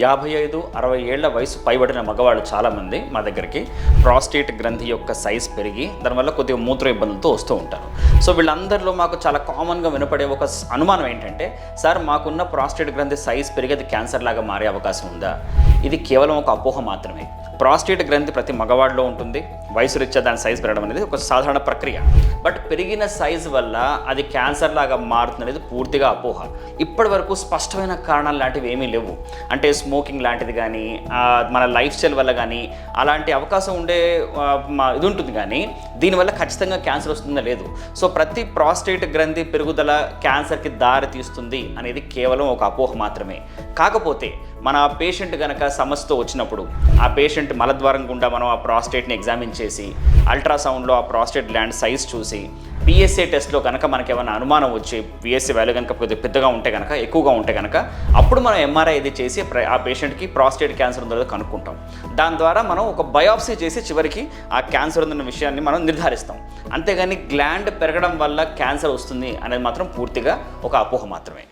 యాభై ఐదు అరవై ఏళ్ళ వయసు పైబడిన మగవాళ్ళు చాలామంది మా దగ్గరికి ప్రాస్టేట్ గ్రంథి యొక్క సైజ్ పెరిగి దానివల్ల కొద్దిగా మూత్ర ఇబ్బందులతో వస్తూ ఉంటారు. సో వీళ్ళందరిలో మాకు చాలా కామన్గా వినపడే ఒక అనుమానం ఏంటంటే సార్ మాకున్న ప్రాస్టేట్ గ్రంథి సైజ్ పెరిగి అది క్యాన్సర్ లాగా మారే అవకాశం ఉందా? ఇది కేవలం ఒక అపోహ మాత్రమే. ప్రాస్టేట్ గ్రంథి ప్రతి మగవాడిలో ఉంటుంది. వయసు రీత్యా దాని సైజ్ పెరగడం అనేది ఒక సాధారణ ప్రక్రియ. బట్ పెరిగిన సైజ్ వల్ల అది క్యాన్సర్ లాగా మారుతుంది అనేది పూర్తిగా అపోహ. ఇప్పటి వరకు స్పష్టమైన కారణాలు లాంటివి ఏమీ లేవు. అంటే స్మోకింగ్ లాంటిది కానీ మన లైఫ్ స్టైల్ వల్ల కానీ అలాంటి అవకాశం ఉండే ఇది ఉంటుంది కానీ దీనివల్ల ఖచ్చితంగా క్యాన్సర్ వస్తుందా లేదు. సో ప్రతి ప్రాస్టేట్ గ్రంథి పెరుగుదల క్యాన్సర్కి దారి తీస్తుంది అనేది కేవలం ఒక అపోహ మాత్రమే. కాకపోతే మన పేషెంట్ కనుక సమస్యతో వచ్చినప్పుడు ఆ పేషెంట్ మలద్వారం గుండా మనం ఆ ప్రాస్టేట్ని ఎగ్జామిన్ చేసి అల్ట్రాసౌండ్లో ఆ ప్రాస్టేట్ గ్లాండ్ సైజ్ చూసి పిఎస్ఏ టెస్ట్లో కనుక మనకి ఏమైనా అనుమానం వచ్చి పిఎస్ఏ వాల్యూ కనుక కొద్దిగా పెద్దగా ఉంటే కనుక ఎక్కువగా ఉంటే కనుక అప్పుడు మనం ఎంఆర్ఐ ఇది చేసి ఆ పేషెంట్కి ప్రాస్టేట్ క్యాన్సర్ ఉందో కనుక్కుంటాం. దాని ద్వారా మనం ఒక బయాప్సీ చేసి చివరికి ఆ క్యాన్సర్ ఉందన్న విషయాన్ని మనం నిర్ధారిస్తాం. అంతేగాని గ్లాండ్ పెరగడం వల్ల క్యాన్సర్ వస్తుంది అనేది మాత్రం పూర్తిగా ఒక అపోహ మాత్రమే.